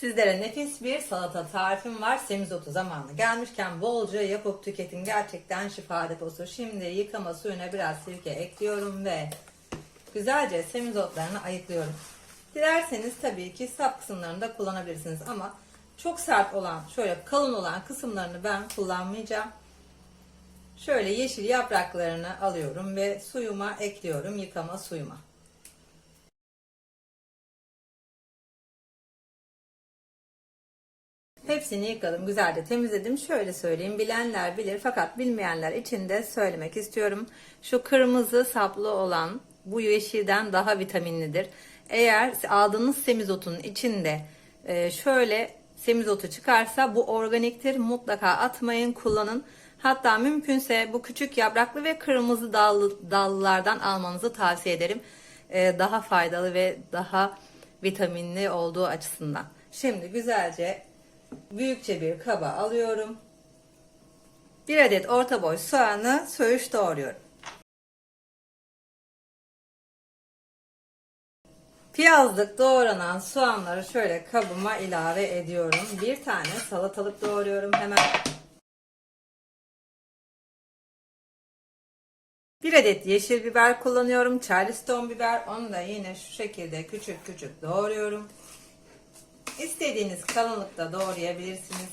Sizlere nefis bir salata tarifim var. Semizotu zamanı gelmişken bolca yapıp tüketin. Gerçekten şifa deposu. Şimdi yıkama suyuna biraz sirke ekliyorum ve güzelce semizotlarını ayıklıyorum. Dilerseniz tabii ki sap kısımlarını da kullanabilirsiniz ama çok sert olan, şöyle kalın olan kısımlarını ben kullanmayacağım. Şöyle yeşil yapraklarını alıyorum ve suyuma ekliyorum, yıkama suyuma. Hepsini yıkadım, güzelce temizledim. Şöyle söyleyeyim, bilenler bilir fakat bilmeyenler için de söylemek istiyorum. Şu kırmızı saplı olan bu yeşilden daha vitaminlidir. Eğer aldığınız semizotun içinde e, şöyle semizotu çıkarsa bu organiktir. Mutlaka atmayın, kullanın. Hatta mümkünse bu küçük yapraklı ve kırmızı dallı, dallılardan almanızı tavsiye ederim. E, daha faydalı ve daha vitaminli olduğu açısından. Şimdi güzelce büyükçe bir kaba alıyorum. Bir adet orta boy soğanı söğüş doğruyorum. Piyazlık doğranan soğanları şöyle kabıma ilave ediyorum. Bir tane salatalık doğruyorum hemen. Bir adet yeşil biber kullanıyorum. Charleston biber. Onu da yine şu şekilde küçük küçük doğruyorum. İstediğiniz kalınlıkta doğrayabilirsiniz.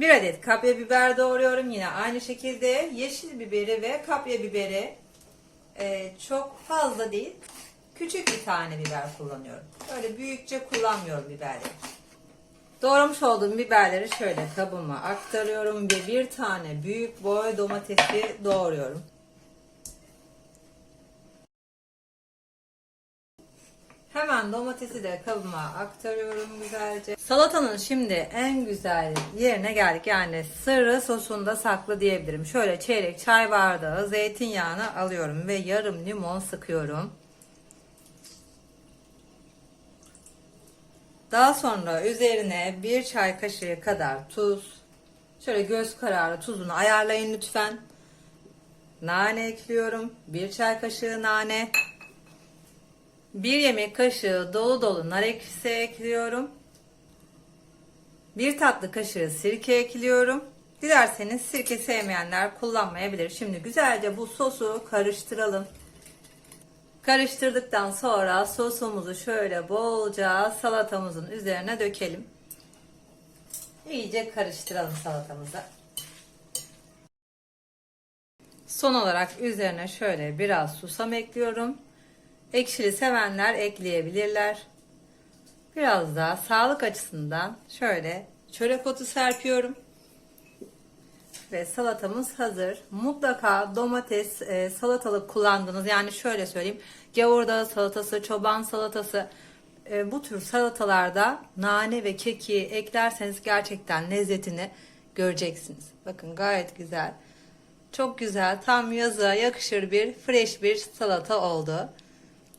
Bir adet kapya biber doğruyorum. Yine aynı şekilde yeşil biberi ve kapya biberi e, çok fazla değil. Küçük bir tane biber kullanıyorum. Öyle büyükçe kullanmıyorum biberleri. Doğramış olduğum biberleri şöyle kabıma aktarıyorum ve bir tane büyük boy domatesi doğruyorum. Hemen domatesi de kabıma aktarıyorum güzelce. Salatanın şimdi en güzel yerine geldik. Yani sırrı sosunda saklı diyebilirim. Şöyle çeyrek çay bardağı zeytinyağını alıyorum ve yarım limon sıkıyorum. Daha sonra üzerine bir çay kaşığı kadar tuz. Şöyle göz kararı tuzunu ayarlayın lütfen. Nane ekliyorum. Bir çay kaşığı nane. Bir yemek kaşığı dolu dolu nar ekşisi ekliyorum. Bir tatlı kaşığı sirke ekliyorum. Dilerseniz sirke sevmeyenler kullanmayabilir. Şimdi güzelce bu sosu karıştıralım. Karıştırdıktan sonra sosumuzu şöyle bolca salatamızın üzerine dökelim. İyice karıştıralım salatamızı. Son olarak üzerine şöyle biraz susam ekliyorum. Ekşili sevenler ekleyebilirler. Biraz daha sağlık açısından şöyle çörek otu serpiyorum. Ve salatamız hazır. Mutlaka domates, e, salatalık kullandınız. Yani şöyle söyleyeyim. Gavurdağı salatası, çoban salatası e, bu tür salatalarda nane ve keki eklerseniz gerçekten lezzetini göreceksiniz. Bakın gayet güzel. Çok güzel. Tam yaza yakışır bir fresh bir salata oldu.